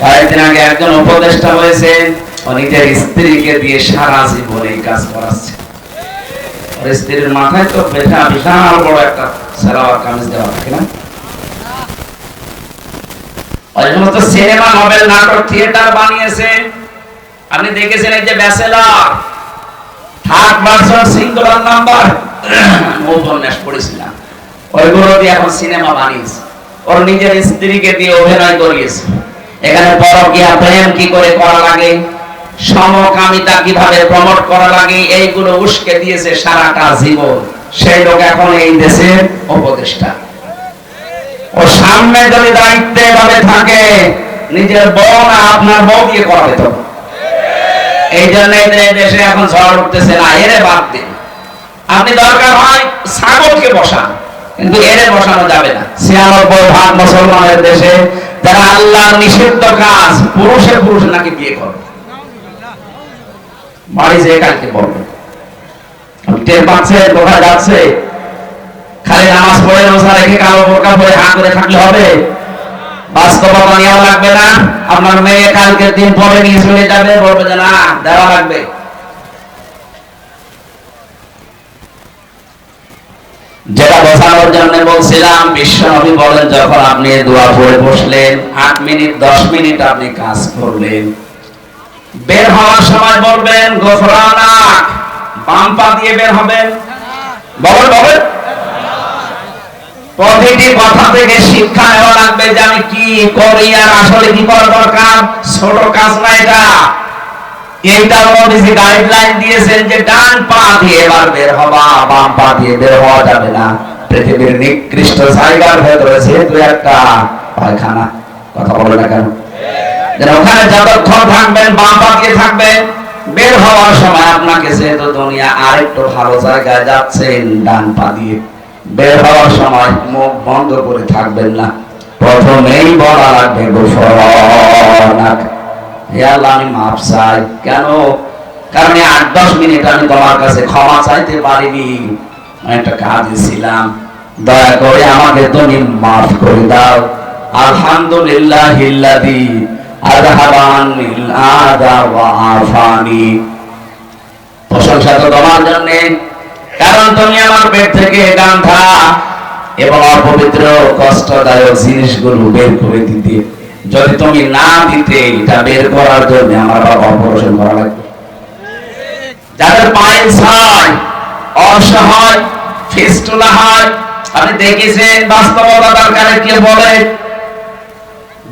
কয়েকদিন আগে একজন উপদেষ্টা হয়েছে স্ত্রীকে দিয়ে সারা জীবন এই কাজ করাচ্ছে। স্ত্রীর মাথায় তো বিশাল বড় একটা কামিজ দেওয়া থাকে না? ওই সিনেমা নভেল নাটক থিয়েটার বানিয়েছে। আপনি দেখেছেন এই যে bachelor? Third version singular number. উপন্যাস পড়েছিলাম। ওইগুলো দিয়ে এখন সিনেমা বানিয়েছে। ওর নিজের স্ত্রীকে দিয়ে অভিনয় করিয়েছে। এখানে পরকীয়া প্রেম কি করে করা লাগে? সমকামিতা কীভাবে প্রমোট করা লাগে? এইগুলো উস্কে দিয়েছে সারাটা জীবন। সেই লোক এখন এই দেশের উপদেষ্টা। ও সামনে যদি দায়িত্বে ভাবে থাকে, নিজের বউ আপনার বউ দিয়ে করাবে তো? এই জন্য দেশে এখন ঝড় উঠতেছে না, এরে বাদ দিন। আপনি দরকার হয় ছাগলকে বসান, কিন্তু এরে বসানো যাবে না। ছিয়ানব্বই ভাগ মুসলমানের দেশে যারা আল্লাহর নিষিদ্ধ কাজ পুরুষে পুরুষ নাকি বিয়ে করবে বাড়ি টের পাচ্ছে যাচ্ছে। খালি নামাজ পড়ে রোজা রেখে কালো বোরকা পরে হাত করে থাকলে হবে। বাস্তবতা নেওয়া লাগবে না। আপনার মেয়ে কালকে দিন পরে নিয়ে চলে যাবে, বলবে যে না, দেওয়া লাগবে। যেটা বোঝানোর জন্য বলছিলাম বিশ্ব নবী বলেন, যখন আপনি দোয়া পড়ে বসলেন, আট মিনিট, দশ মিনিট আপনি কাজ করলেন। বের হওয়ার সময় বলবেন, গোফরানা বাম পা দিয়ে বের হবেন। বলেন বলেন। প্রতিটি কথা থেকে শিক্ষা নেওয়া লাগবে যে আমি কি করি আর আসলে কি করা দরকার? ছোট কাজ না এটা। এইটা নবীজি গাইডলাইন দিয়েছেন যে ডান পা দিয়ে এবার বের হবা, বাম পা দিয়ে বের হওয়া যাবে না। পৃথিবীর নিকৃষ্ট জায়গার ভেতরে যেহেতু একটা পায়খানা, কথা বলে না কেন? ওখানে যতক্ষণ থাকবেন, বাম পা দিয়ে থাকবেন, বের হওয়ার সময় আপনাকে যেহেতু দুনিয়া আরেকটু ভালো জায়গায় যাচ্ছেন, ডান পা দিয়ে বের হওয়ার সময় মুখ বন্ধ করে থাকবেন না। প্রথমেই বলা লাগবে গোফরনাক হে আল্লাহ, আমি মাপ চাই। কেন? কারণ আট, দশ মিনিট আমি তোমার কাছে ক্ষমা চাইতে পারিনি। একটা কাজে ছিলাম দয়া করে আমাকে তুমি মাফ করে দাও। আলহামদুলিল্লাহ হিল্লাদি আদা ওয়া আফানি। প্রশংসা তো তোমার জন্য। কারণ তুমি আমার পেট থেকে গান্ধা এবং অপবিত্র, কষ্টদায়ক জিনিসগুলো বের করে দিতে যদি তুমি না দিতে, এটা বের করার জন্য আমার বাবা অপারেশন করা লাগবে। যাদের পাইলস হয় অসহায় ফিস্টুলা হয় আপনি দেখেছেন বাস্তবতা দরকারে কে বলে?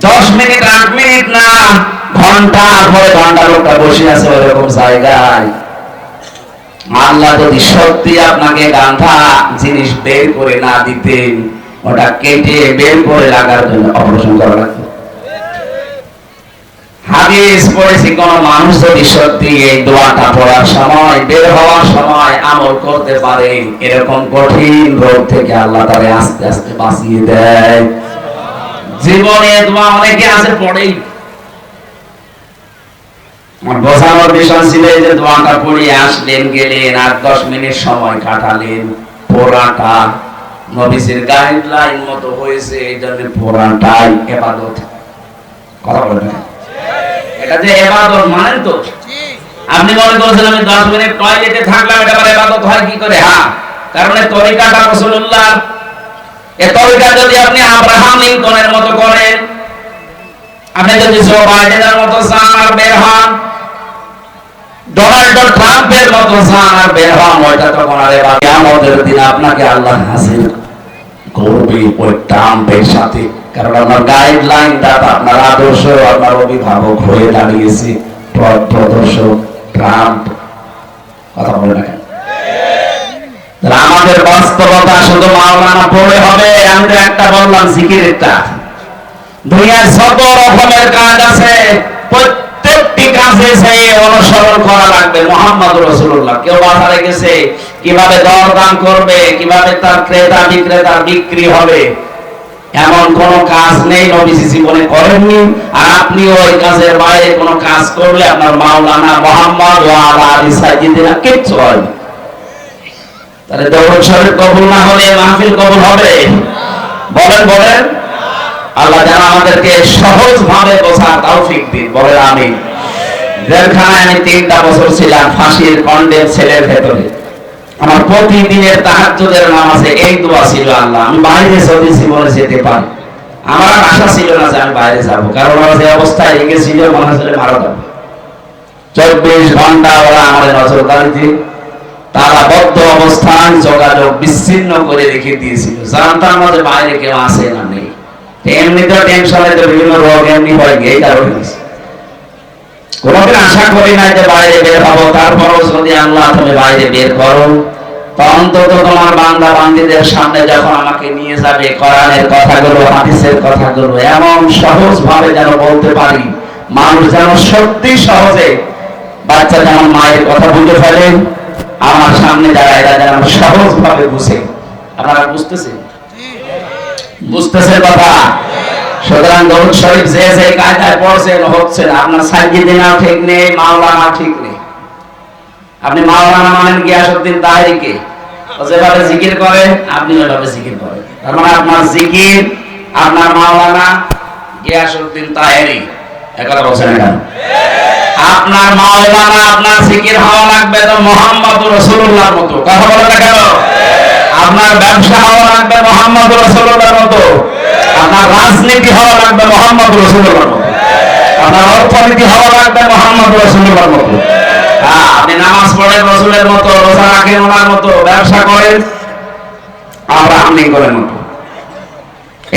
দশ মিনিট, আট মিনিট না, ঘণ্টা পরে ঘণ্টা লোকটা বসে আছে ওইরকম জায়গায়। আল্লাহ যদি সত্যি আপনাকে গান্ধা জিনিস বের করে না দিতেন, ওটা কেটে বের করে লাগার জন্য অপারেশন করা লাগবে। হাদিস পড়েছি, কোন মানুষ যদি সত্যি এই দোয়াটা পড়ার সময়, বের হওয়ার সময় আমল করতে পারে, এরকম কঠিন রোগ থেকে আল্লাহ তারে আস্তে আস্তে বাঁচিয়ে দেয়। জীবনে দোয়া অনেকে আছে, পড়েই। বোঝানোর বিষয় ছিল যে দোয়াটা পড়ে আসলেন, গেলেন, আট দশ মিনিট সময় কাটালেন, পোড়াটা নবীজির গাইডলাইন মতো হয়েছে, এই জন্য পোড়াটাই এবাদত। কথা বলেন না? এটা যে এবাদত মানেন তো? আপনি মনে করছেন আমি দশ মিনিট টয়লেটে থাকলাম এটা আবার এবাদত হয় কি করে? হ্যাঁ। কারণ এই তরিকাটা রসুল্লাহ এ তরিকা যদি আপনি আব্রাহাম লিঙ্কনের মতো করেন আপনি যদি জো বাইডেনের মতো চান আর বের হন ডোনাল্ড ট্রাম্পের মতো চান আর বের হন ওইটা আর এবার কিয়ামতের দিন আপনাকে আল্লাহ হাসিল করবে ওই ট্রাম্পের সাথে। কারণ আপনার গাইডলাইন দাতা আপনার আদর্শ আপনার অভিভাবক হয়ে দাঁড়িয়েছে। পথ প্রদর্শক ট্রাম্প। কথা বলে না আমাদের বাস্তবতা শুধু মাওলানা পড়ে হবে আমি একটা বললাম জিকিরেরটা দুনিয়ার যত রকমের কাজ আছে, প্রত্যেকটি কাজে সেই অনুসরণ করা লাগবে। মোহাম্মদ রসুল্লাহ কেউ বাজারে গেছে কীভাবে দরদাম করবে, কীভাবে তার ক্রেতা বিক্রেতা বিক্রি হবে। এমন কোন কাজ নেই, নবীজি জীবনে করেননি। আর আপনি ওই কাজের বাইরে কোন কাজ করলে আপনার মাওলানা মোহাম্মদ ও আলা সাইদিনা কিচ্ছু হয়। তাহলে দৌড় শরীর কবুল না হলে মাহফিল কবুল হবে? বলেন বলেন। আল্লাহ যেন আমাদেরকে সহজ ভাবে বোঝার তৌফিক দিন। বলেন আমি জেলখানায় আমি তিনটা বছর ছিলাম, ফাঁসির কন্ডেম ছেলের ভেতরে। আমার প্রতিদিনের তাহাজ্জুদের নামাজে এই দোয়া ছিল আল্লাহ। আমি বাইরে যদি জীবনে যেতে পারি। আমার আশা ছিল না যে আমি বাইরে যাব। কারণ ওরা যে অবস্থায় রেখেছিল মনে হচ্ছিল মারা যাবে। চব্বিশ ঘণ্টা ওরা আমার নজরদারিতে তারা বদ্ধ অবস্থান যোগাযোগ বিচ্ছিন্ন করে রেখে দিয়েছিল। জানতাম না যে বাইরে কেউ আসে না নেই। এমনিতেও টেনশনে তো বিভিন্ন রোগ এমনি হয়, এই হয়েছে। কোনোদিন আশা করি নাই যে বাইরে বের হব। তারপরও যদি আল্লাহ তুমি বাইরে বের করো অন্তত তোমার বান্দা বান্দিদের সামনে যখন আমাকে নিয়ে যাবে, কোরআনের কথাগুলো, হাদিসের কথাগুলো এমন সহজ ভাবে যেন বলতে পারি, মানুষ যেন সত্যি সহজে বাচ্চা যেমন মায়ের কথা বুঝে ফেলে, আমার সামনে যারা এরা যেন সহজ ভাবে বুঝে। আপনারা বুঝতেছেন? বুঝতেছে কথা? সুতরাং দরুদ শরীফ যে যে কায়দায় পড়ছেন হচ্ছে না। আপনার সাইজিদিনা ঠিক নেই, মাওলানা ঠিক নেই। আপনি মাওলানা মানেন গিয়াসউদ্দিন ও যেভাবে জিকির করে, আপনি ওইভাবে জিকির করেন। তার মানে আপনার জিকির, আপনার মাওলানা গিয়াসউদ্দিন তাহেরি। একথা বলছেন না আপনার মাওলানা, আপনার জিকির হওয়া লাগবে তো মোহাম্মদ রসুল্লাহর মতো। কথা বলে না কেন? আপনার ব্যবসা হওয়া লাগবে মোহাম্মদ রসুল্লাহর মতো। আপনার রাজনীতি হওয়া লাগবে মোহাম্মদ রসুল্লাহর মতো আপনার অর্থনীতি হওয়া লাগবে মোহাম্মদ রসুল্লাহর মতো হ্যাঁ, আপনি নামাজ পড়েন রসুলের মতো রোজা রাখেন ওনার মতো ব্যবসা করেন আমরা করেন মতো।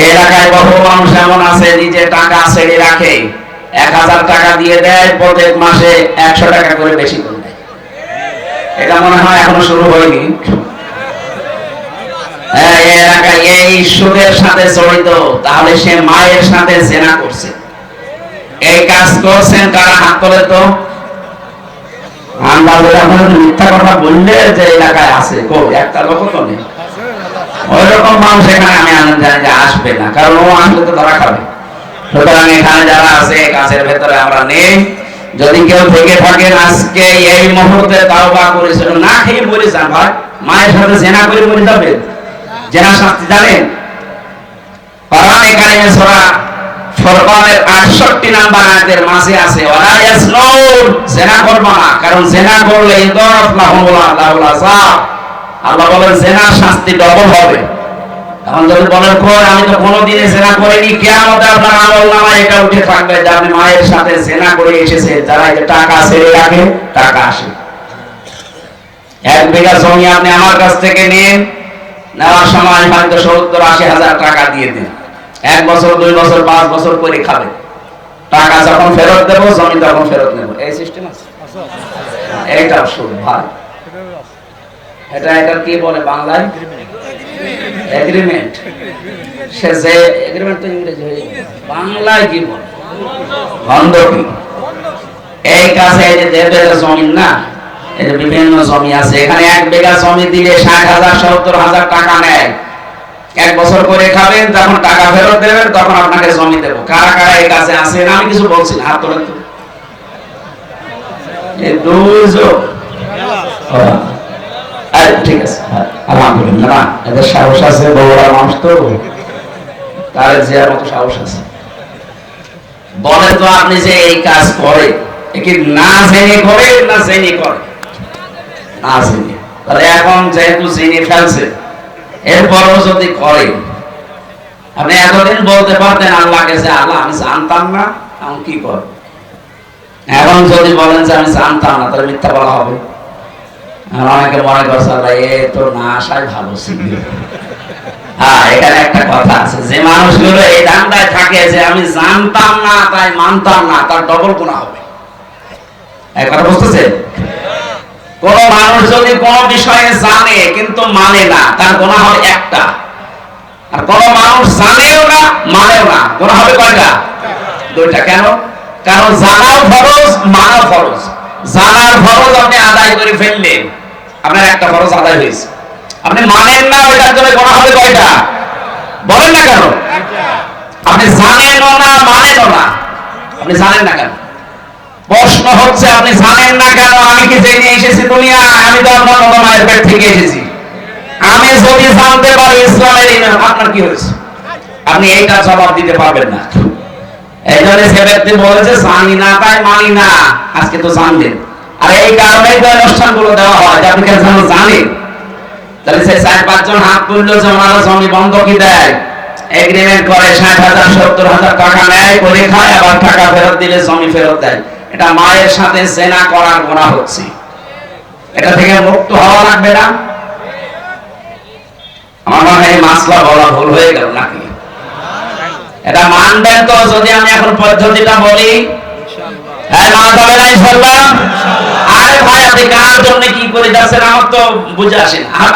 এলাকায় বহু মানুষ এমন আছে নিজে টাকা ছেড়ে রাখে এক হাজার টাকা দিয়ে দেয় প্রত্যেক মাসে একশো টাকা করে বেশি করে এটা মনে হয় এখনও শুরু হয়নি হ্যাঁ, এই এলাকায় এই সাথে জড়িত, তাহলে সে মায়ের সাথে জেনা করছে। এই কাজ করছেন কারা? হাত তোলে তো। মিথ্যা কথা বললে যে এলাকায় আছে একটা তো নেই। মানুষ এখানে, আমি আনন্দ জানি যে আসবে না, কারণ ও আসলে তো ধরা খাবে। সুতরাং এখানে যারা আছে কাছের ভেতরে আমরা নেই। যদি কেউ থেকে থাকেন, আজকে এই মুহূর্তে তাওবা করেছিল, না খেয়ে বলে যান মায়ের সাথে জেনা করে মরে যাবে জেনা শাস্তি জানেন, কোরআন এখানে সূরা ফুরকানের 68 নাম্বার আয়াতের মাঝে আছে, ওয়ালা ইয়াসনুন জেনা করবা না, কারণ জেনা করলে ইদারাফ লাহুল আল্লাহুল আযাব। আল্লাহ বলেন জেনার শাস্তি ডবল হবে। এখন যদি বলেন, কই, আমি তো কোনোদিনে জেনা করিনি, কিয়ামতে আপনার আমল নামায় এটা উঠে থাকবে যে আপনি মায়ের সাথে জেনা করে এসেছে যারা এই টাকা ছেড়ে রাখে টাকা আসে। এক বিঘা জমি আপনি আমার কাছ থেকে নিন নেওয়ার সময় হয়তো সত্তর আশি হাজার টাকা দিয়ে দিন এক বছর, দুই বছর, পাঁচ বছর করে খাবে। টাকা যখন ফেরত দেবো, জমি তখন ফেরত নেব। এই সিস্টেম আছে? এইটা সুদ ভাই। এটা এটা কি বলে বাংলায়? এগ্রিমেন্ট সে যে এগ্রিমেন্ট তো ইংরেজি হয়ে বাংলায় কি বলে? বন্ধকি এই কাছে এই যে দেড় বিঘা জমি না যে বিভিন্ন জমি আছে। এখানে এক বিঘা জমি দিলে ষাট হাজার সত্তর হাজার টাকা নেয়। এক বছর করে খাবেন তখন টাকা ফেরত দেবেন তখন আপনাকে জমি দেবো। কারা কারা এই কাছে আছে আমি কিছু বলছি হাত তোলেন হ্যাঁ, মানুষ তো। আপনি যে এই কাজ করে না জেনে করে না জেনে করে? জেনে তাহলে এখন যেহেতু জেনে ফেলছে, এরপরও যদি করে, আপনি এতদিন বলতে পারতেন আল্লাহকে যে আল্লাহ, আমি জানতাম না আমি কি করব? এখন যদি বলেন যে আমি জানতাম না, তাহলে মিথ্যা বলা হবে। অনেকে মনে করছে, আল্লাহ, এ তো না আসাই ভালো হ্যাঁ এখানে একটা কথা আছে, যে মানুষগুলো এই ধান্দায় থাকে যে আমি জানতাম না, তাই মানতাম না, তার ডবল গুণা হবে। কথা বুঝতেছে কোন মানুষ যদি কোন বিষয়ে জানে, কিন্তু মানে না, তার গোনা হবে একটা। আর কোন মানুষ জানেও না, মানেও না। গোনা হবে কয়টা? দুইটা। কেন? কারণ জানাও ফরজ, মানাও ফরজ। জানার ফরজ আপনি আদায় করে ফেললেন। আপনার একটা ফরজ আদায় হয়েছে। আপনি মানেন না, ওইটার জন্য গোনা হবে কয়টা? বলেন না কেন? আপনি জানেনও না, মানেনও না। আপনি জানেন না কেন? প্রশ্ন হচ্ছে, আপনি জানেন না কেন? আমি কি জেনে এসেছি দুনিয়ায়? আমি তো আপনার বাবা মায়ের পেট থেকে এসেছি। আমি যদি জানতে পারি ইসলামের ইমান, আপনার কি হয়েছে? আপনি এইটা জবাব দিতে পারবেন না। এই জন্য সে ব্যক্তি বলেছে, জানি না তাই মানি না। আজকে তো জানলেন। আর এই কারণেই তো অনুষ্ঠানগুলো দেওয়া হয় আপনি কেন জানেন? তাহলে সেই চার পাঁচজন হাত তুললো ওনারা জমি বন্ধ কি দেয়? এগ্রিমেন্ট করে ষাট হাজার, সত্তর হাজার টাকা নেয় করে খায়, আবার টাকা ফেরত দিলে জমি ফেরত দেয়। এটা মায়ের সাথে সেনা করার গোনা হচ্ছে। এটা থেকে মুক্ত হওয়া লাগবে না। আমার মনে হয় মাসলা বলা ভুল হয়ে গেল নাকি? এটা মানবেন তো, যদি আমি এখন পদ্ধতিটা বলি। হ্যাঁ আরে কি আমার তো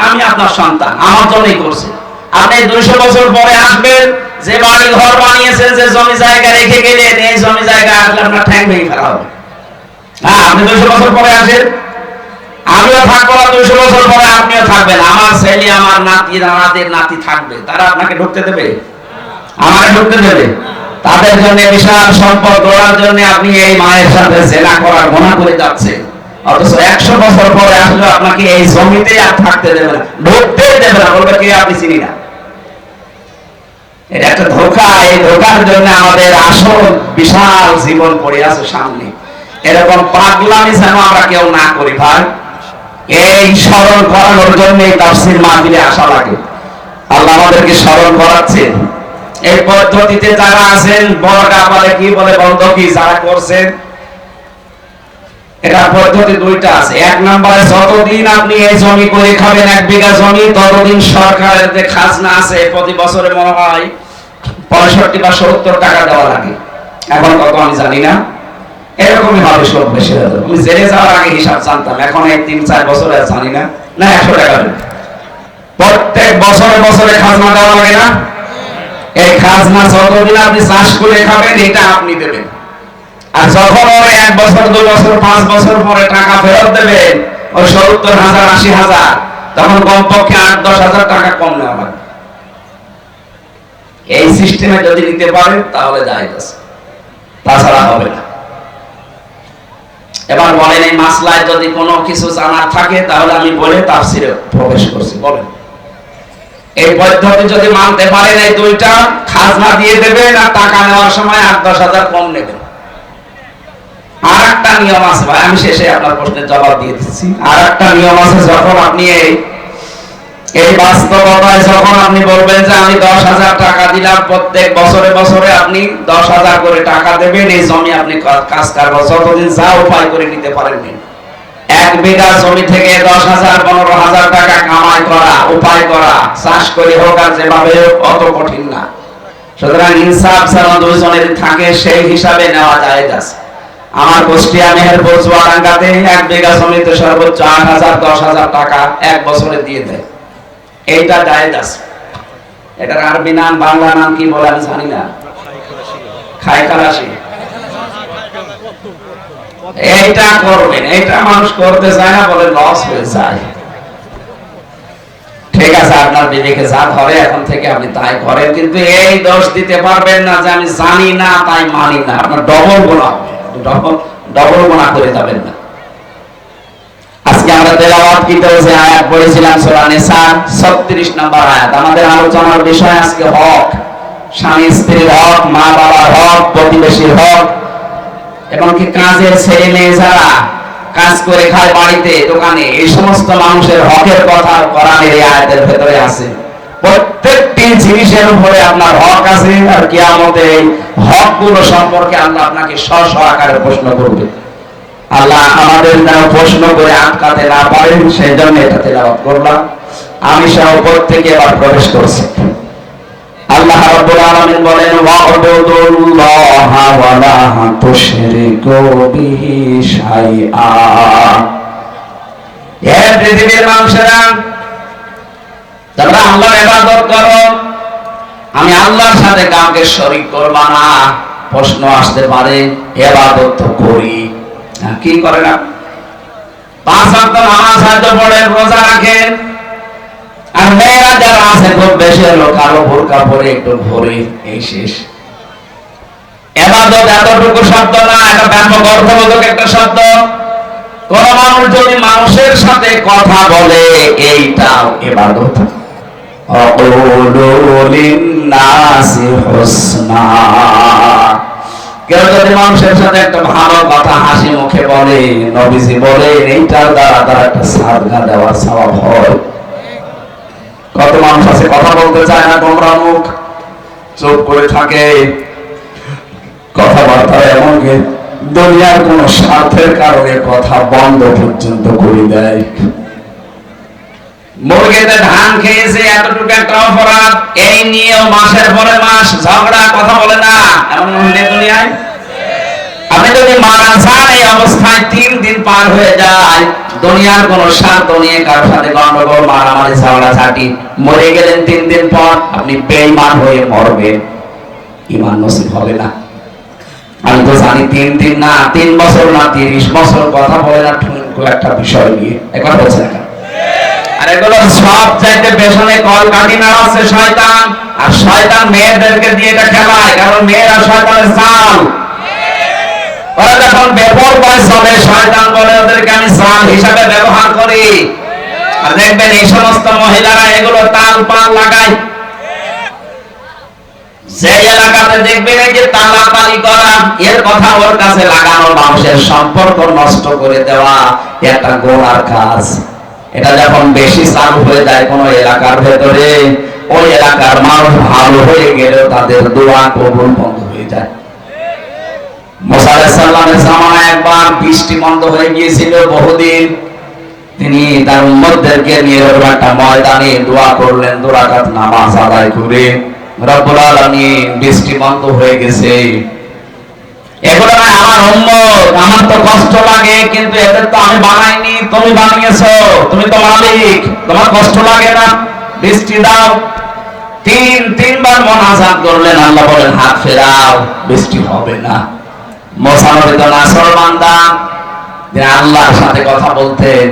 আমি আপনার সন্তান, আমার জন্যই করছি। আপনি দুইশো বছর পরে আসবেন যে বাড়ি ঘর বানিয়েছেন যে জমি জায়গা রেখে গেলেন এই জমি জায়গা আসলে আপনার ঠ্যাং ভেঙে ফেলা হবে। হ্যাঁ আপনি দুইশো বছর পরে আসেন। আমিও থাকব না, দুইশো বছর পরে আপনিও থাকবেন। আমার ছেলে, আমার নাতি, নানাদের নাতি থাকবে। তারা আপনাকে ঢুকতে দেবে? আমার ঢুকতে দেবে? তাদের জন্য বিশাল সম্পদ, গড়ার জন্য আপনি এই মায়ের সাথে জেনা করার গোনা করে যাচ্ছে অথচ একশো বছর পরে আসলে আপনাকে এই জমিতে আর থাকতে দেবে না ঢুকতে দেবে না, বলবে কে আপনি চিনি না? এটা একটা ধোকা, এই ধোকার জন্য আমাদের আসল, বিশাল জীবন পড়ে আছে সামনে। এরকম পাগলামি যেন আমরা কেউ না করি ভাই। এই স্মরণ করানোর জন্য এই তাফসির মাহফিলে আসা লাগে। আল্লাহ আমাদেরকে স্মরণ এই পদ্ধতিতে যারা আছেন বড়টা বলে কি বলে বন্ধ কি, যারা করছেন এটা পদ্ধতি দুইটা আছে। এক নম্বরে, যতদিন আপনি এই জমি করে খাবেন, এক বিঘা জমি, ততদিন সরকারের যে খাজনা আছে, প্রতি বছরে মনে হয় পঁয়ষট্টি বা সত্তর টাকা দেওয়া লাগে। এখন কত আমি জানি না। এরকমই হবে সব বেশি আমি জেলে যাওয়ার আগে হিসাব জানতাম। এখন এই তিন, চার বছরে আর জানি না। না, একশো টাকা প্রত্যেক বছরে বছরে খাজনা দেওয়া লাগে না? এই খাজনা যতদিন আপনি চাষ করে খাবেন, এটা আপনি দেবেন। আর যখন ওর এক বছর, দুই বছর, পাঁচ বছর পরে টাকা ফেরত দেবেন ওই সত্তর হাজার, আশি হাজার, তখন কমপক্ষে আট, দশ হাজার টাকা কম নেওয়া লাগবে। এই সিস্টেমে যদি নিতে পারেন, তাহলে যায় তাছাড়া হবে না। এবার বলেন, এই মাসলায় যদি কোনো কিছু জানার থাকে, তাহলে আমি বলে তাফসিরে প্রবেশ করছি। বলেন। এই পদ্ধতি যদি মানতে পারেন, এই দুইটা খাজনা দিয়ে দেবেন আর টাকা নেওয়ার সময় আট দশ হাজার কম নেবেন। আর একটা নিয়ম আছে ভাই, আমি শেষে আপনার প্রশ্নের জবাব দিয়ে দিচ্ছি। আর একটা নিয়ম আছে, যখন আপনি এই এই বাস্তবতায় যখন আপনি বলবেন যে আমি দশ হাজার টাকা দিলাম প্রত্যেক বছরে বছরে আপনি দশ হাজার করে টাকা দেবেন, এই জমি আপনি কাজ কারবার যতদিন যা উপায় করে নিতে পারেননি এক বিঘা জমি থেকে দশ হাজার, পনেরো হাজার টাকা কামাই করা, উপায় করা, চাষ করে হোক আর যেভাবে অত কঠিন না। সুতরাং ইনসাফ যেন দুইজনের থাকে, সেই হিসাবে নেওয়া যায় আছে। আমার কুষ্টিয়া মেহেরপুর, চুয়াডাঙ্গাতে এক বিঘা জমিতে সর্বোচ্চ আট হাজার, দশ হাজার টাকা এক বছরে দিয়ে দেয়। এইটা জায়েজ আছে। এটার আরবি নাম, বাংলা নাম কি বলে আমি জানি না। খাই খালাসি এইটা করবেন, এইটা মানুষ করতে চায় না বলে লস হয়ে যায়। ঠিক আছে, আপনার বিবেকে যা ধরে, এখন থেকে আপনি তাই করেন। কিন্তু এই দোষ দিতে পারবেন না যে আমি জানি না, তাই মানি না। আপনার ডবল গোনা ডবল ডবল গোনা করে যাবেন না। আজকে আমরা তেলাওয়াত কি যে আয়াত পড়েছিলাম সূরা নিসা 36 নম্বর আয়াত। আমাদের আলোচনার বিষয় আজকে হক। স্বামী, স্ত্রীর হক, মা বাবার হক, প্রতিবেশীর হক। এবং কি কাজের ছেলে মেয়ে যারা কাজ করে খায় বাড়িতে, দোকানে, এই সমস্ত মানুষের হকের কথা কোরআনের এই আয়াতের ভেতরে আছে। প্রত্যেকটি জিনিসের উপরে আপনার হক আছে, আর কিয়ামতে হকগুলো সম্পর্কে আল্লাহ আপনাকে স্ব আকারে প্রশ্ন করবে। আল্লাহ আমাদের প্রশ্ন করে আটকাতে না পারেন সেই জন্য এটা তেলাওয়াত করলাম। আমি সহ উপর থেকে এবার প্রবেশ করছি। আল্লাহ আলামিন বলেন, ওয়া'বুদুল্লাহা ওয়া তুশরিকু বিহি শাইআ। হে পৃথিবীর মানুষেরা, তোমরা আল্লাহর ইবাদত করো। আমি আল্লাহর সাথে কাউকে শরীক করবা না। প্রশ্ন আসতে পারে ইবাদত তো করি। কি করে না? পাঁচ নামাজ পড়েন রোজা রাখেন আর মেয়েরা যারা আছে, খুব বেশি হলো কালো পরে একটু এই শেষ এবাদত এতটুকু শব্দ না, এটা ব্যাপক অর্থবোধক একটা শব্দ। কোন মানুষ যদি মানুষের সাথে কথা বলে, এইটাও এবাদত। অকুলু হুসনা। কেউ যদি মানুষের সাথে একটা ভালো কথা হাসি মুখে বলে, নবীজি এইটার দ্বারা তার একটা সাদগা দেওয়ার স্বভাব হয়। কত মানুষ আছে, কথা বলতে চায় না তোমরা মুখ? চুপ করে থাকে। কথাবার্তা এমনকি দুনিয়ার কোন স্বার্থের কারণে কথা বন্ধ পর্যন্ত করে দেয়। মুরগিতে ধান খেয়েছে, এতটুকু একটা অপরাধ। এই নিয়েও মাসের পরে মাস ঝগড়া, কথা বলে না। দুনিয়ায়? আপনি যদি মারা যান, এই অবস্থায় তিন দিন পার হয়ে যায়। দুনিয়ার কোন নিয়ে কারোর সাথে মারামারি, ঝগড়া মরে গেলেন তিন দিন পর, আপনি বেইমান হয়ে মরবেন। ইমান নসিব হবে না। আমি তো জানি তিন দিন না, তিন বছর না, তিরিশ বছর, কথা বলে না একটা বিষয় নিয়ে। একবার বলছে না এগুলো সব চাইতে পেছনে কল কাটি শয়তান। আর শয়তান মেয়েদেরকে দিয়ে এটা খেলায়, কারণ মেয়েরা শয়তানের ওরা যখন বেপর শয়তান বলে ওদেরকে আমি হিসাবে ব্যবহার করি। আর দেখবেন এই সমস্ত মহিলারা এগুলো তাল পাল লাগায়। যে এলাকাতে দেখবেন করা, এর কথা ওর কাছে লাগানো মানুষের সম্পর্ক নষ্ট করে দেওয়া গোড়ার কাজ। এটা যখন বেশি চালু হয়ে যায় কোন এলাকার ভেতরে, ওই এলাকার মানুষ ভালো হয়ে গেলেও তাদের দোয়া কবুল বন্ধ হয়ে যায়। একবার বৃষ্টি বন্ধ হয়ে গিয়েছিল বহুদিন। তিনি তার উম্মতদেরকে নিয়ে একটা ময়দানে দোয়া করলেন নামাজ আদায় করে। রব্বুল বৃষ্টি বন্ধ হয়ে গেছে। এগুলো না আমার উম্মত, আমার তো কষ্ট লাগে, কিন্তু এদের তো আমি বানাইনি, তুমি বানিয়েছো, তুমি তো মালিক, তোমার কষ্ট লাগে না, বৃষ্টি দাও। তিন, তিনবার মনাজাত করলেন, আল্লাহ বলেন, হাত ফেরাও, বৃষ্টি হবে না। মোসানবী তো নাসর বান্দা, তিনি সাথে কথা বলতেন,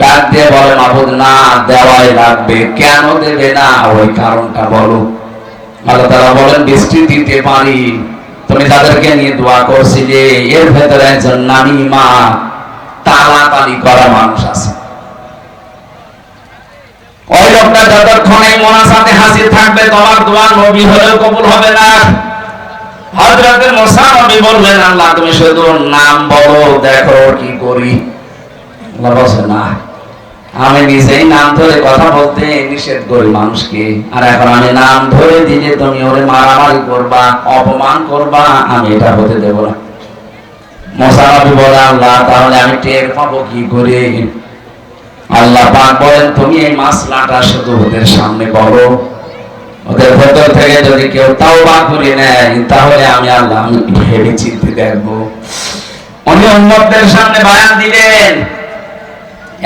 ডাক দিয়ে বলে মাহবুদ না দেওয়াই লাগবে, কেন দেবে না? ওই কারণটা বলো। আল্লাহ তারা বলেন, বৃষ্টি দিতে পারি তুমি তাদেরকে নিয়ে দোয়া করছিলে। এর ভেতরে একজন নানি মা তালাতালি করা মানুষ আছে। ওই লোকটা যতক্ষণ এই থাকবে, তোমার দোয়া নবী হলেও কবুল হবে না। নবী বললেন, আল্লাহ, তুমি শুধু নাম বলো, দেখো কি করি। বলছে, না। আমি নিজেই নাম ধরে কথা বলতে নিষেধ করি মানুষকে। আর এখন আমি নাম ধরে দিলে তুমি ওরে মারামারি করবা, অপমান করবা, আমি এটা হতে দেব না। বলে, আল্লাহ, তাহলে আমি টের পাবো কি করে? আল্লাহ পাক বলেন, তুমি এই মাসলাটা শুধু ওদের সামনে বলো ওদের ভেতর থেকে যদি কেউ তাওবা করে নেয়, তাহলে আমি আল্লাহ, আমি ভেবে চিনতে দেখব। উনি উম্মতদের সামনে বয়ান দিলেন।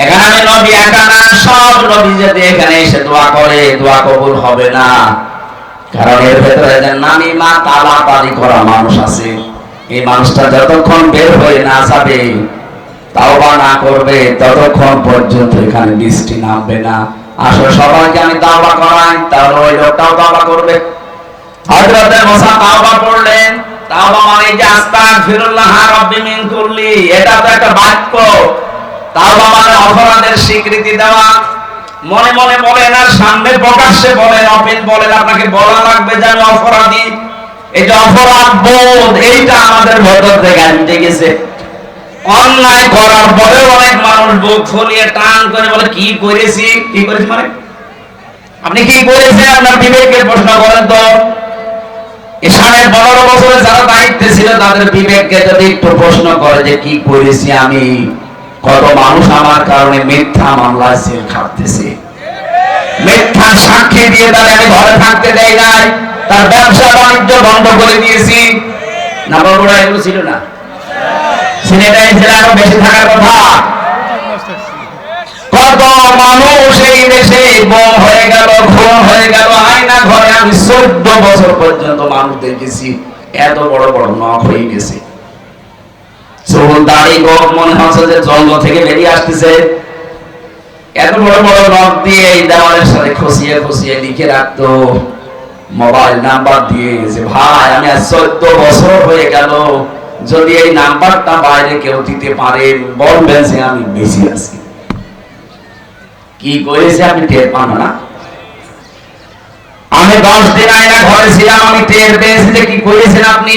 এখানে নবী একা না, সব নবী যদি এখানে এসে দোয়া করে, দোয়া কবুল হবে না। কারণ এর ভেতরে যে নানি মা, তালা তালি করা মানুষ আছে। এই মানুষটা যতক্ষণ বের হয়ে না যাবে না করবে, ততক্ষণ পর্যন্ত এখানে বৃষ্টি নামবে না। আসলে সবাইকে আমি করাই, তাহলে ওই লোকটাও করবে। মুসা তাওবা পড়লেন তাওবা মানে যে আস্তাগফিরুল্লাহ রাব্বি মিন কুল্লি, এটা তো একটা বাক্য। তাওবা মানে অপরাধের স্বীকৃতি দেওয়া। মনে মনে বলেন, আর সামনে প্রকাশ্যে বলেন বলেন, আপনাকে বলা লাগবে যে আমি অপরাধী। এই যে অপরাধ বোধ, এইটা আমাদের ভেতর থেকে আনতে গেছে। অন্যায় করার পরে অনেক মানুষ বুক টান করে বলে, কি করেছি? কি করেছি মানে? আপনি কি করেছেন? আপনার বিবেককে প্রশ্ন করেন তো। সাড়ে পনেরো বছরে যারা দায়িত্বে ছিল, তাদের বিবেককে যদি একটু প্রশ্ন করে যে, কি করেছি আমি? কত মানুষ আমার কারণে মিথ্যা মামলায় জেল খাটতেছে। মিথ্যা সাক্ষী দিয়ে তাহলে আমি ঘরে থাকতে দেই নাই, তার ব্যবসা বাণিজ্য বন্ধ করে দিয়েছি। না বড় এগুলো ছিল না। সিনেটাই ছিল আরও বেশি থাকার কথা। কত মানুষ এই দেশে বম হয়ে গেল, খুন হয়ে গেল, আয়না ঘরে আমি চোদ্দ বছর পর্যন্ত মানুষ দেখেছি, এত বড় বড় নখ হয়ে গেছে। চুল দাড়ি গোপ মনে হচ্ছে যে জন্ম থেকে বেরিয়ে আসতেছে। এত বড় বড় নখ দিয়ে এই দেওয়ালের সাথে খসিয়ে খসিয়ে লিখে রাখতো। মোবাইল নাম্বার দিয়ে যে, ভাই, আমি চোদ্দ বছর হয়ে গেল। যদি এই নাম্বারটা বাইরে কেউ দিতে পারেন বলবেন যে আমি বেশি আছি। কি করেছে আপনি টের পান না। আমি দশ দিন আয়না ঘরে ছিলাম, আমি টের পেয়েছি যে কি করেছেন আপনি।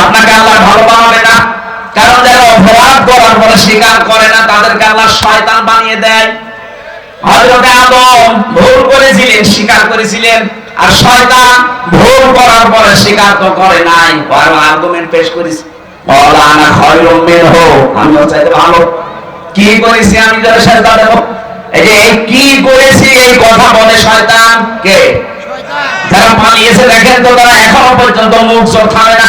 আপনাকে আল্লাহ ভালো বানাবে না। কারণ যারা অপরাধ করার পরে স্বীকার করে না তাদেরকে আল্লাহ শয়তান বানিয়ে দেয়। হযরত আদম ভুল করেছিলেন স্বীকার করেছিলেন আর শয়তান ভুল করার পরে স্বীকার তো করে নাই। বড় আর্গুমেন্ট পেশ করেছে। বলা আনা খায়রুম মিনহু আমি চাইতে ভালো। কি করেছি আমি যারা সেজদা দেব? এই যে এই কি করেছি এই কথা বলে শয়তান কে? যারা পালিয়েছে দেখেন তো তারা এখনও পর্যন্ত মুখ চোখ থামে না।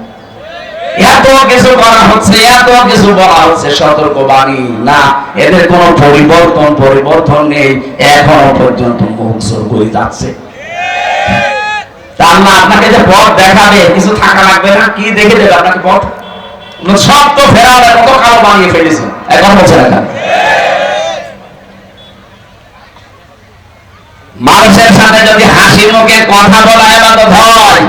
এত কিছু করা হচ্ছে, এত কিছু বলা হচ্ছে সতর্ক বাণী না। এদের কোনো পরিবর্তন পরিবর্তন নেই। এখনও পর্যন্ত যাচ্ছে। তা আল্লাহ আপনাকে যে পথ দেখাবে, কিছু থাকা লাগবে না, কি দেখে দেবে আপনাকে পথ? সব তো ফেরালে কত কালো বানিয়ে ফেলেছে, এখন হচ্ছে না মানুষের সাথে যদি হাসি মুখে কথা বলা এবাদত হয় আর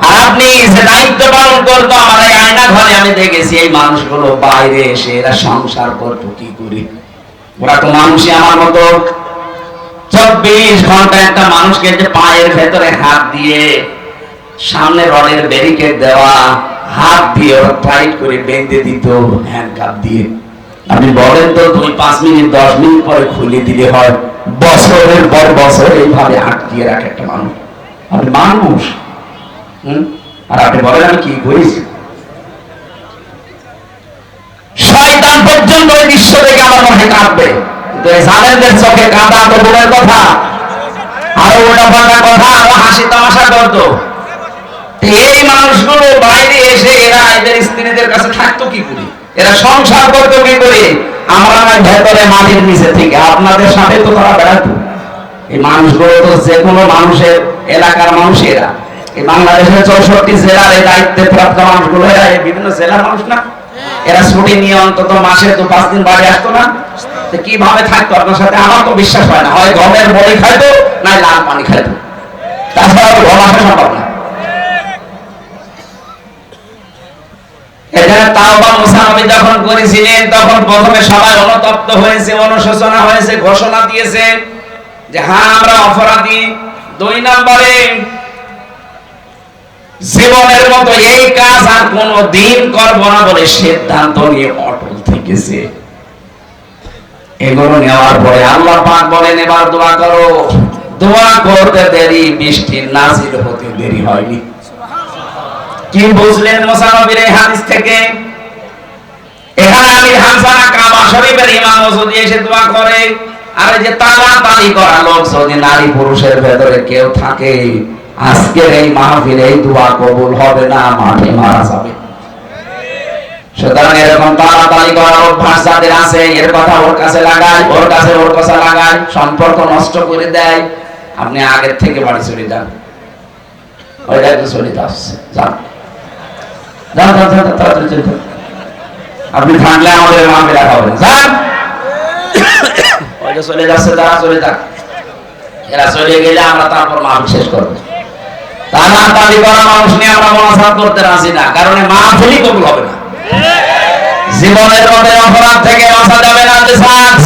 আপনি যে দায়িত্ব পালন করতো আমার এই আয়না ঘরে, আমি দেখেছি এই মানুষগুলো বাইরে এসে এরা সংসার করতো কি করে? ওরা তো মানুষই আমার মতো। চব্বিশ ঘণ্টা একটা মানুষকে যে পায়ের ভেতরে হাত দিয়ে, সামনে রডের ব্যারিকেড দেওয়া, হাত দিয়ে ওরা টাইট করে বেঁধে দিত হ্যান্ড কাপ দিয়ে। আপনি বলেন তো, দুই, পাঁচ মিনিট, দশ মিনিট পরে খুলে দিলে হয়। বছরের পর বছর এইভাবে আটকিয়ে রাখে একটা মানুষ। আপনি মানুষ? আর আপনি বলেন আমি কি করেছি? শয়তান পর্যন্ত ওই দেখে আমার মনে কাঁদবে কিন্তু এই জালেমদের চোখে কাঁদা তো কথা। ওটা পাল্টা কথা, আরও হাসি তামাশা করতো। এই মানুষগুলো বাইরে এসে এরা এদের স্ত্রীদের কাছে থাকতো কি করে? এরা সংসার করতো কি করে? আমরা না ভেতরে মাটির নিচে থেকে। আপনাদের সাথে তো তারা বেড়াতো। এই মানুষগুলো তো যে কোনো মানুষের, এলাকার মানুষেরা। এই বাংলাদেশের চৌষট্টি জেলার এই দায়িত্বে প্রাপ্ত মানুষগুলো বিভিন্ন জেলার মানুষ না। এরা ছুটি নিয়ে অন্তত মাসে পাঁচ দিন বাড়ি আসতো না। কীভাবে থাকতো? আপনার সাথে আমার তো বিশ্বাস হয় না। হয় গমের বড়ি খাইতো না লাল পানি খাইতো। তাছাড়া ঘর আসা সম্ভব না। এখানে যখন করেছিলেন, তখন প্রথমে সবাই অনুতপ্ত হয়েছে, অনুশোচনা হয়েছে, ঘোষণা দিয়েছে যে হ্যাঁ আমরা অপরাধী। দুই নম্বরে জীবনের মতো এই কাজ আর কোনো দিন করব না বলে সিদ্ধান্ত নিয়ে অটল থেকেছে। এগুলো নেওয়ার পরে আল্লাহ পাক বলেন, এবার দোয়া করো। দোয়া করতে দেরি, বৃষ্টি নাজিল হতে দেরি হয়নি। কি বুঝলেন মোসানবীর এই হাদিস থেকে? এখানে আমি হামসানা কাবা শরীফের ইমাম যদি এসে দোয়া করে, আর যে তালা তালি করা লোক যদি নারী পুরুষের ভেতরে কেউ থাকে আজকের এই মাহফিলে, এই দোয়া কবুল হবে না মাঠে মারা যাবে। সুতরাং এরকম তাড়াতাড়ি অভ্যাস যাদের আছে, এর কথা ওর কাছে লাগায় ওর কাছে ওর কথা লাগায় সম্পর্ক নষ্ট করে দেয়। আপনি আগের থেকে বাড়ি চলে যান। ওইটা একটু যান। আপনি থাকলে আমাদের মাকে রাখা হবে। যান! ওইটা চলে যাচ্ছে, তারা চলে যাক। এরা চলে গেলে আমরা তারপর মাহফিল শেষ করব। তালি করা মানুষ নিয়ে আমরা মনাসাত করতে রাজি না কারণ মাহফিলই কবুল হবে না জীবনের মধ্যে অপরাধ থেকে বাঁচা যাবে না যে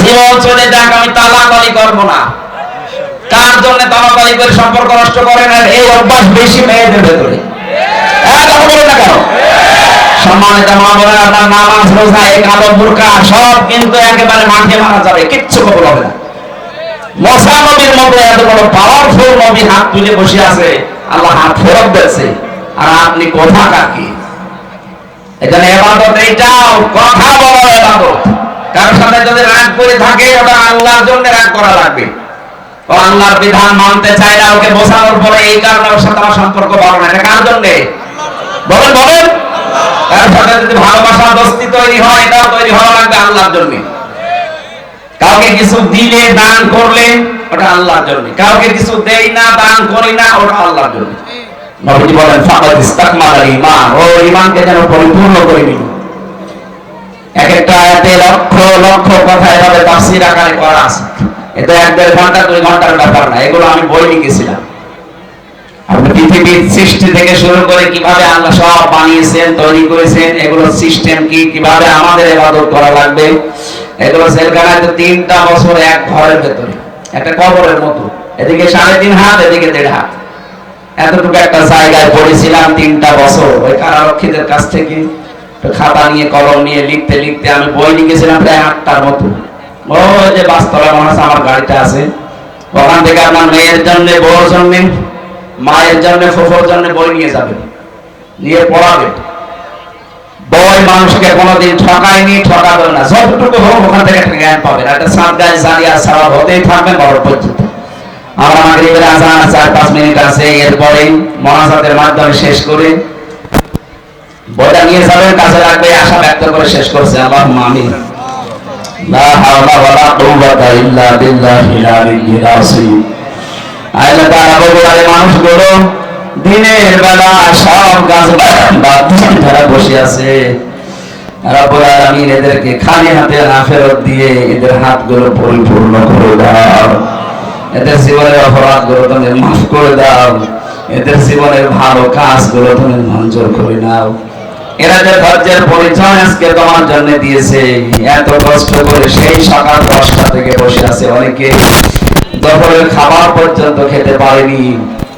জীবন চলে যাক আমি তালাতালি করব না কার জন্য তালাতালি করে সম্পর্ক নষ্ট করে না এই অভ্যাস বেশি মেয়েদের ভেতরে সম্মানিত মা নামাজ রোজা এই কালো বুরকা সব কিন্তু একেবারে মাঠে মারা যাবে কিচ্ছু কবুল হবে না মশা নবীর মতো এত বড় পাওয়ারফুল নবী হাত তুলে বসে আছে। আল্লাহ হাত ফেরত দিয়েছে। আর আপনি কোথাকার কি এখানে এবাদত এইটাও কথা বলার এবাদত। কারোর সাথে যদি রাগ করে থাকে, ওটা আল্লাহর জন্য রাগ করা লাগবে। ও আল্লাহর বিধান মানতে চায় না, ওকে বোঝানোর পরে এই কারণে ওর সাথে আমার সম্পর্ক ভালো না। এটা কার জন্য? বলেন বলেন। কারোর সাথে যদি ভালোবাসা দোস্তি তৈরি হয়, এটাও তৈরি হওয়া লাগবে আল্লাহর জন্য। কাউকে কিছু দিলে দান করলে ওটা আল্লাহর জন্য। কাউকে কিছু দেই না, দান করি না, ওটা আল্লাহর জন্য। নবীজি বলেন, ফাকাদ ইস্তাকমাল ঈমান ও ঈমানকে যেন পরিপূর্ণ করে নিল। এক একটা আয়াতে লক্ষ লক্ষ কথা এভাবে তাফসীর আকারে করা আছে। এটা এক দেড় ঘণ্টা, দুই ঘণ্টার ব্যাপার না, এগুলো আমি বই লিখেছিলাম। আপনি পৃথিবীর সৃষ্টি থেকে শুরু করে কীভাবে আল্লাহ সব বানিয়েছেন, তৈরি করেছেন এগুলো সিস্টেম কি, কীভাবে আমাদের ইবাদত করা লাগবে? এগুলো সেলখানায় তিনটা বছর এক ঘরের ভেতরে। একটা কবরের মতো। এদিকে সাড়ে তিন হাত, এদিকে দেড় হাত। এতটুকু একটা জায়গায় পড়েছিলাম তিনটা বছর। ওই কারারক্ষীদের কাছ থেকে খাতা নিয়ে, কলম নিয়ে লিখতে লিখতে আমি বই লিখেছিলাম প্রায় আটটার মতো। ওই যে বাসতলা মনে হচ্ছে আমার গাড়িটা আছে। ওখান থেকে আপনার মেয়ের জন্য, বউর জন্য, মায়ের জন্য, ফুফোর জন্য বই নিয়ে যাবে। নিয়ে পড়াবে। বই মানুষকে কোনোদিন ঠকায়নি ঠকাবে না। যতটুকু হোক ওখান থেকে একটা জ্ঞান পাবেন। একটা সাত গাছ জানিয়া সারা হতেই থাকবে বড় পর্যন্ত। আমরা মাগরিবের আজান চার পাঁচ মিনিট আছে। এরপরে মনাজাতের মাধ্যমে শেষ করে বইটা নিয়ে যাবেন কাছে রাখবে আশা ব্যক্ত করে শেষ করছে। আল্লাহ আমিন। লা হাওলা ওয়ালা কুওয়াতা ইল্লা বিল্লাহিল আলিয়্যিল আযীম। তারা দিনের বেলা সব গাছ দিয়ে বসে আছে। রব্বুল আলামিন এদেরকে খালি হাতে না ফেরত দিয়ে এদের হাতগুলো পরিপূর্ণ করে দাও। এদের জীবনের অপরাধগুলো তুমি মাফ করে দাও। এদের জীবনের ভালো কাজগুলো তুমি মঞ্জুর করে নাও। এরা যে ধৈর্যের পরিচয় আজকে তোমার জন্য দিয়েছে, এত কষ্ট করে সেই সকাল দশটা থেকে বসে আছে। অনেকে দুপুরের খাবার পর্যন্ত খেতে পারেনি।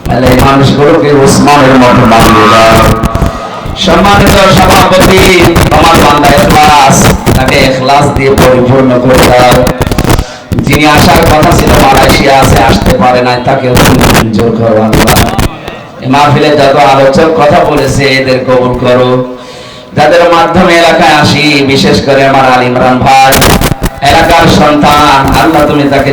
তাহলে এই মানুষগুলোকে উসমানের মতো বানিয়ে দাও। সম্মানিত সভাপতি তোমার বান্দা এখলাস তাকে এখলাস দিয়ে পরিপূর্ণ করে দাও। যিনি আসার কথা ছিল মালয়েশিয়া আছে, আসতে পারে নাই তাকে মঞ্জুর করো আল্লাহ। মাহফিলে যত আলোচক কথা বলেছে, এদের কবুল করো। যাদের মাধ্যমে এলাকায় আসি, বিশেষ করে আমার আল ইমরান ভাই, এলাকার সন্তান, আল্লাহ তুমি তাকে